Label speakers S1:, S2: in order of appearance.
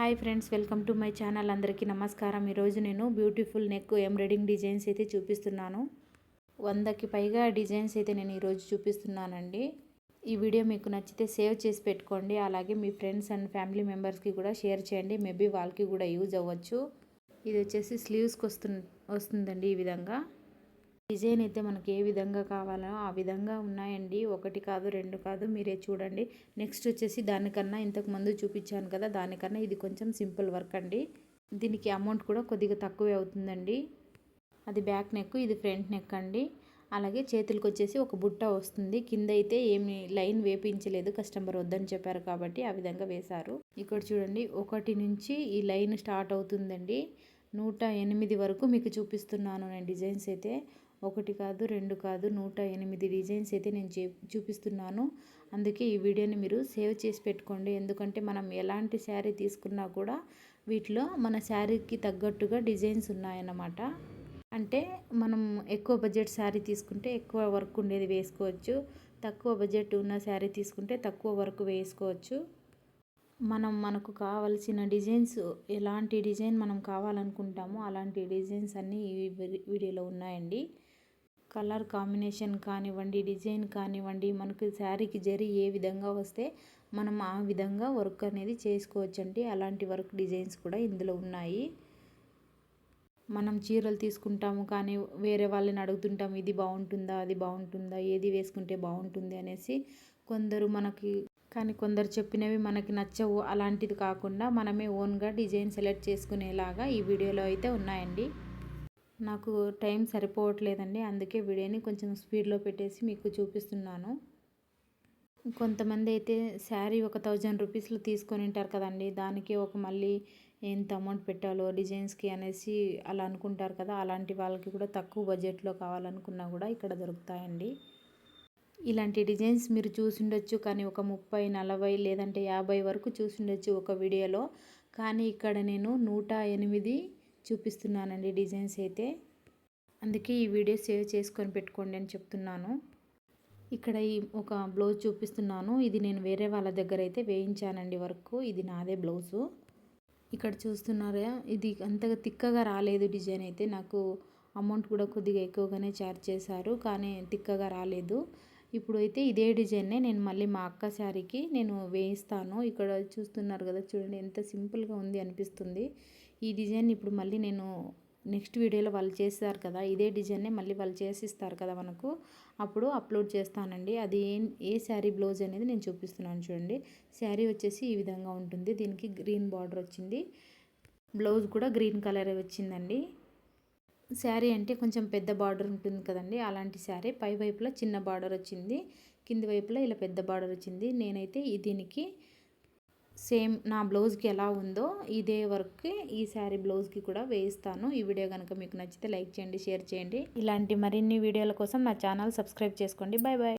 S1: Hi friends welcome to my channel. అందరికీ నమస్కారం. ఈరోజు నేను బ్యూటిఫుల్ నెక్ ఎంబ్రాయిడింగ్ డిజైన్స్ అయితే చూపిస్తున్నాను. వందకి పైగా డిజైన్స్ అయితే నేను ఈరోజు చూపిస్తున్నానండి. ఈ వీడియో మీకు నచ్చితే సేవ్ చేసి పెట్టుకోండి. అలాగే మీ ఫ్రెండ్స్ అండ్ ఫ్యామిలీ మెంబర్స్కి కూడా షేర్ చేయండి. మేబీ వాళ్ళకి కూడా యూజ్ అవ్వచ్చు. ఇది వచ్చేసి స్లీవ్స్కి వస్తు వస్తుందండి ఈ విధంగా. డిజైన్ అయితే మనకి ఏ విధంగా కావాలో ఆ విధంగా ఉన్నాయండి. ఒకటి కాదు రెండు కాదు మీరే చూడండి. నెక్స్ట్ వచ్చేసి దానికన్నా ఇంతకు ముందు చూపించాను కదా దానికన్నా ఇది కొంచెం సింపుల్ వర్క్ అండి. దీనికి అమౌంట్ కూడా కొద్దిగా తక్కువే అవుతుందండి. అది బ్యాక్ నెక్ ఇది ఫ్రంట్ నెక్ అండి. అలాగే చేతులకు వచ్చేసి ఒక బుట్ట వస్తుంది. కింద అయితే ఏమి లైన్ వేపించలేదు కస్టమర్ వద్దని చెప్పారు కాబట్టి ఆ విధంగా వేశారు. ఇక్కడ చూడండి ఒకటి నుంచి ఈ లైన్ స్టార్ట్ అవుతుందండి. నూట ఎనిమిది వరకు మీకు చూపిస్తున్నాను నేను డిజైన్స్ అయితే. ఒకటి కాదు రెండు కాదు నూట ఎనిమిది డిజైన్స్ అయితే నేను చూపిస్తున్నాను. అందుకే ఈ వీడియోని మీరు సేవ్ చేసి పెట్టుకోండి. ఎందుకంటే మనం ఎలాంటి శారీ తీసుకున్నా కూడా వీటిలో మన శారీకి తగ్గట్టుగా డిజైన్స్ ఉన్నాయన్నమాట. అంటే మనం ఎక్కువ బడ్జెట్ శారీ తీసుకుంటే ఎక్కువ వర్క్ ఉండేది వేసుకోవచ్చు. తక్కువ బడ్జెట్ ఉన్న శారీ తీసుకుంటే తక్కువ వర్క్ వేసుకోవచ్చు. మనం మనకు కావలసిన డిజైన్స్ ఎలాంటి డిజైన్ మనం కావాలనుకుంటామో అలాంటి డిజైన్స్ అన్నీ ఈ వీడియోలో ఉన్నాయండి. కలర్ కాంబినేషన్ కానివ్వండి డిజైన్ కానివ్వండి మనకు శారీకి జరి ఏ విధంగా వస్తే మనం ఆ విధంగా వర్క్ అనేది చేసుకోవచ్చండి. అలాంటి వర్క్ డిజైన్స్ కూడా ఇందులో ఉన్నాయి. మనం చీరలు తీసుకుంటాము కానీ వేరే వాళ్ళని అడుగుతుంటాము ఇది బాగుంటుందా అది బాగుంటుందా ఏది వేసుకుంటే బాగుంటుంది అనేసి. కొందరు మనకి కానీ కొందరు చెప్పినవి మనకి నచ్చవు. అలాంటిది కాకుండా మనమే ఓన్గా డిజైన్ సెలెక్ట్ చేసుకునేలాగా ఈ వీడియోలో అయితే ఉన్నాయండి. నాకు టైం సరిపోవట్లేదండి. అందుకే వీడియోని కొంచెం స్పీడ్లో పెట్టేసి మీకు చూపిస్తున్నాను. కొంతమంది అయితే శారీ ఒక థౌజండ్ రూపీస్లో తీసుకొని ఉంటారు కదండి. దానికి ఒక మళ్ళీ ఎంత అమౌంట్ పెట్టాలో డిజైన్స్కి అనేసి అలా అనుకుంటారు కదా. అలాంటి వాళ్ళకి కూడా తక్కువ బడ్జెట్లో కావాలనుకున్నా కూడా ఇక్కడ దొరుకుతాయండి. ఇలాంటి డిజైన్స్ మీరు చూసిండొచ్చు. కానీ ఒక ముప్పై నలభై లేదంటే యాభై వరకు చూసిండొచ్చు ఒక వీడియోలో. కానీ ఇక్కడ నేను నూట ఎనిమిది చూపిస్తున్నానండి డిజైన్స్ అయితే. అందుకే ఈ వీడియో సేవ్ చేసుకొని పెట్టుకోండి అని చెప్తున్నాను. ఇక్కడ ఈ ఒక బ్లౌజ్ చూపిస్తున్నాను. ఇది నేను వేరే వాళ్ళ దగ్గర అయితే వేయించానండి వర్క్. ఇది నాదే బ్లౌజు. ఇక్కడ చూస్తున్నారా? ఇది అంతగా తిక్కగా రాలేదు డిజైన్ అయితే. నాకు అమౌంట్ కూడా కొద్దిగా ఎక్కువగానే ఛార్జ్ చేశారు. కానీ తిక్కగా రాలేదు. ఇప్పుడు అయితే ఇదే డిజైన్నే నేను మళ్ళీ మా అక్క శారీకి నేను వేయిస్తాను. ఇక్కడ చూస్తున్నారు కదా చూడండి ఎంత సింపుల్గా ఉంది అనిపిస్తుంది. ఈ డిజైన్ ఇప్పుడు మళ్ళీ నేను నెక్స్ట్ వీడియోలో వాళ్ళు చేస్తారు కదా ఇదే డిజైన్నే మళ్ళీ వాళ్ళు చేసిస్తారు కదా మనకు. అప్పుడు అప్లోడ్ చేస్తానండి. అది ఏ ఏ శారీ బ్లౌజ్ అనేది నేను చూపిస్తున్నాను చూడండి. శారీ వచ్చేసి ఈ విధంగా ఉంటుంది. దీనికి గ్రీన్ బార్డర్ వచ్చింది. బ్లౌజ్ కూడా గ్రీన్ కలర్ వచ్చిందండి. శారీ అంటే కొంచెం పెద్ద బార్డర్ ఉంటుంది కదండి అలాంటి శారీ. పై వైపులో చిన్న బార్డర్ వచ్చింది కింది వైపులో ఇలా పెద్ద బార్డర్ వచ్చింది. నేనైతే దీనికి సేమ్ నా బ్లౌజ్కి ఎలా ఉందో ఇదే వర్క్ ఈ శారీ బ్లౌజ్కి కూడా వేయిస్తాను. ఈ వీడియో కనుక మీకు నచ్చితే లైక్ చేయండి షేర్ చేయండి. ఇలాంటి మరిన్ని వీడియోల కోసం నా ఛానల్ సబ్స్క్రైబ్ చేసుకోండి. Bye bye